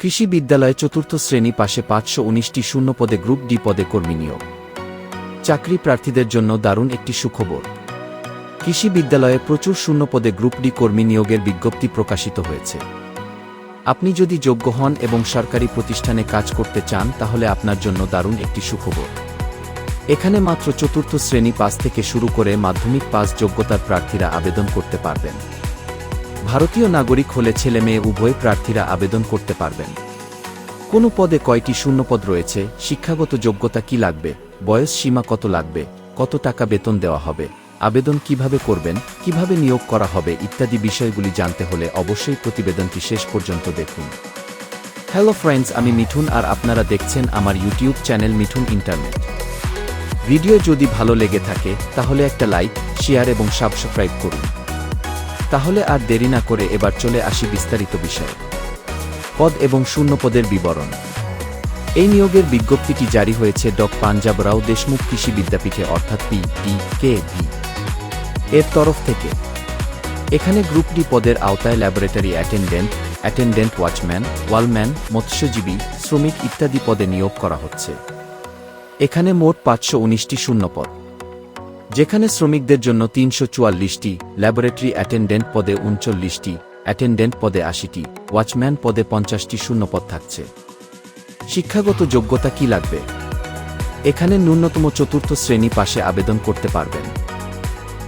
কৃষি বিদ্যালয়ে চতুর্থ শ্রেণি পাশে পাঁচশো উনিশটি শূন্য পদে গ্রুপ ডি পদে কর্মী নিয়োগ। চাকরি প্রার্থীদের জন্য দারুণ একটি সুখবর। কৃষি বিদ্যালয়ে প্রচুর শূন্য পদে গ্রুপ ডি কর্মী নিয়োগের বিজ্ঞপ্তি প্রকাশিত হয়েছে। আপনি যদি যোগ্য হন এবং সরকারি প্রতিষ্ঠানে কাজ করতে চান, তাহলে আপনার জন্য দারুণ একটি সুখবর। এখানে মাত্র চতুর্থ শ্রেণি পাস থেকে শুরু করে মাধ্যমিক পাস যোগ্যতার প্রার্থীরা আবেদন করতে পারবেন। ভারতীয় নাগরিক হলে ছেলে মেয়ে উভয় প্রার্থীরা আবেদন করতে পারবেন। কোন পদে কয়টি শূন্যপদ রয়েছে? শিক্ষাগত যোগ্যতা কি লাগবে? বয়স সীমা কত লাগবে? কত টাকা বেতন দেওয়া হবে? আবেদন কীভাবে করবেন? কীভাবে নিয়োগ করা হবে? ইত্যাদি বিষয়গুলি জানতে হলে অবশ্যই প্রতিবেদনটি শেষ পর্যন্ত দেখুন। হ্যালো ফ্রেন্ডস আমি মিঠুন আর আপনারা দেখছেন আমার YouTube channel Mithun internet video যদি ভালো লেগে থাকে, তাহলে একটা লাইক শেয়ার এবং সাবস্ক্রাইব করুন। তাহলে আর দেরি না করে এবার চলে আসি বিস্তারিত বিষয়ে। পদ এবং শূন্য পদের বিবরণ। এই নিয়োগের বিজ্ঞপ্তিটি জারি হয়েছে ডক পাঞ্জাব রাও দেশমুখ কৃষি বিদ্যাপীঠে, অর্থাৎ পি ডি কে, ভি। এর তরফ থেকে। এখানে গ্রুপ ডি পদের আওতায় laboratory attendant attendant watchman, wallman, মৎস্যজীবী, শ্রমিক ইত্যাদি পদে নিয়োগ করা হচ্ছে। এখানে মোট পাঁচশো উনিশটি শূন্যপদ যেখানে শ্রমিকদের জন্য তিনশো চুয়াল্লিশটি, ল্যাবরেটরি অ্যাটেন্ডেন্ট পদে উনচল্লিশটি, অ্যাটেন্ডেন্ট পদে আশিটি, ওয়াচম্যান পদে পঞ্চাশটি শূন্যপদ থাকছে। শিক্ষাগত যোগ্যতা কি লাগবে? এখানে ন্যূনতম চতুর্থ শ্রেণি পাশে আবেদন করতে পারবেন।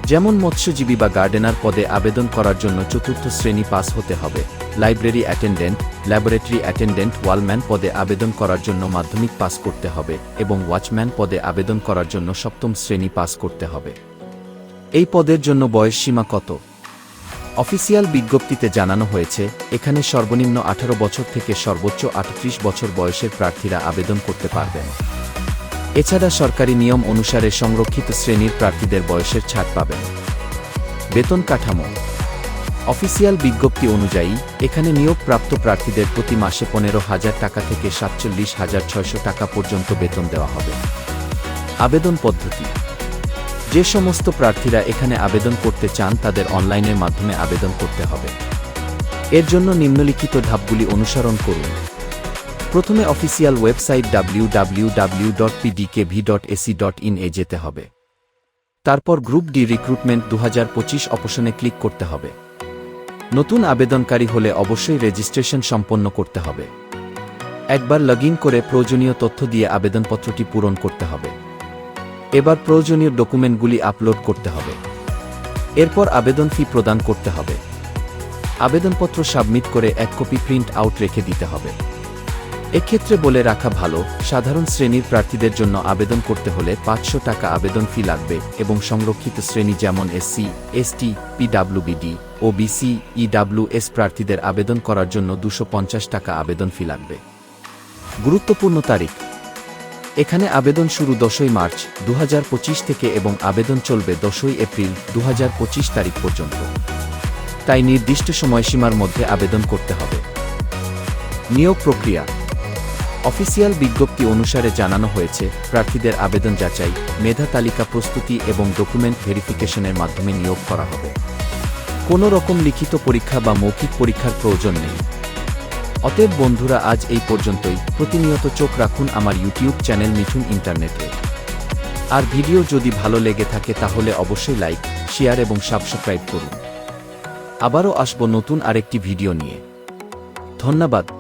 যেমন মৎস্যজীবী বা গার্ডেনার পদে আবেদন করার জন্য চতুর্থ শ্রেণি পাস হতে হবে। Library attendant, laboratory attendant wallman পদে আবেদন করার জন্য মাধ্যমিক পাস করতে হবে এবং ওয়াচম্যান পদে আবেদন করার জন্য সপ্তম শ্রেণি পাস করতে হবে। এই পদের জন্য বয়স সীমা কত? অফিসিয়াল বিজ্ঞপ্তিতে জানানো হয়েছে, এখানে সর্বনিম্ন আঠারো বছর থেকে সর্বোচ্চ আটত্রিশ বছর বয়সের প্রার্থীরা আবেদন করতে পারবেন। এছাড়া সরকারি নিয়ম অনুসারে সংরক্ষিত শ্রেণির প্রার্থীদের বয়সের ছাড় পাবেন। বেতন কাঠামো অফিসিয়াল বিজ্ঞপ্তি অনুযায়ী, এখানে নিয়োগপ্রাপ্ত প্রার্থীদের প্রতি মাসে পনেরো হাজার টাকা থেকে সাতচল্লিশ হাজার ছয়শো টাকা পর্যন্ত বেতন দেওয়া হবে। আবেদন পদ্ধতি। যে সমস্ত প্রার্থীরা এখানে আবেদন করতে চান তাদের অনলাইনের মাধ্যমে আবেদন করতে হবে। এর জন্য নিম্নলিখিত ধাপগুলি অনুসরণ করুন। প্রথমে অফিসিয়াল ওয়েবসাইট www.pdkv.ac.in এ যেতে হবে। তারপর গ্রুপ ডি রিক্রুটমেন্ট দু হাজার পঁচিশ অপশনে ক্লিক করতে হবে। নতুন আবেদনকারী হলে অবশ্যই রেজিস্ট্রেশন সম্পন্ন করতে হবে। একবার লগ করে প্রয়োজনীয় তথ্য দিয়ে আবেদনপত্রটি পূরণ করতে হবে। এবার প্রয়োজনীয় ডকুমেন্টগুলি আপলোড করতে হবে। এরপর আবেদন ফি প্রদান করতে হবে। আবেদনপত্র সাবমিট করে এক কপি প্রিন্ট আউট রেখে দিতে হবে। এক্ষেত্রে বলে রাখা ভালো, সাধারণ শ্রেণির প্রার্থীদের জন্য আবেদন করতে হলে পাঁচশো টাকা আবেদন ফি লাগবে এবং সংরক্ষিত শ্রেণি যেমন এসসি, এসটি, পিডাব্লিউবিডি ও বিসি ইডাব্লিউএস প্রার্থীদের আবেদন করার জন্য দুশো টাকা আবেদন ফি লাগবে। গুরুত্বপূর্ণ তারিখ। এখানে আবেদন শুরু দশই মার্চ দু হাজার পঁচিশ থেকে এবং আবেদন চলবে দশই এপ্রিল দু হাজার পঁচিশ তারিখ পর্যন্ত। তাই নির্দিষ্ট সময়সীমার মধ্যে আবেদন করতে হবে। নিয়োগ প্রক্রিয়া। অফিসিয়াল বিজ্ঞপ্তি অনুসারে জানানো হয়েছে, প্রার্থীদের আবেদন যাচাই, মেধা তালিকা প্রস্তুতি এবং ডকুমেন্ট ভেরিফিকেশনের মাধ্যমে নিয়োগ করা হবে। কোনো রকম লিখিত পরীক্ষা বা মৌখিক পরীক্ষার প্রয়োজন নেই। অতএব বন্ধুরা, আজ এই পর্যন্তই। প্রতিনিয়ত চোখ রাখুন আমার ইউটিউব চ্যানেল মিঠুন ইন্টারনেটে। আর ভিডিও যদি ভালো লেগে থাকে তাহলে অবশ্যই লাইক, শেয়ার এবং সাবস্ক্রাইব করুন। আবারও আসব নতুন আরেকটি ভিডিও নিয়ে। ধন্যবাদ।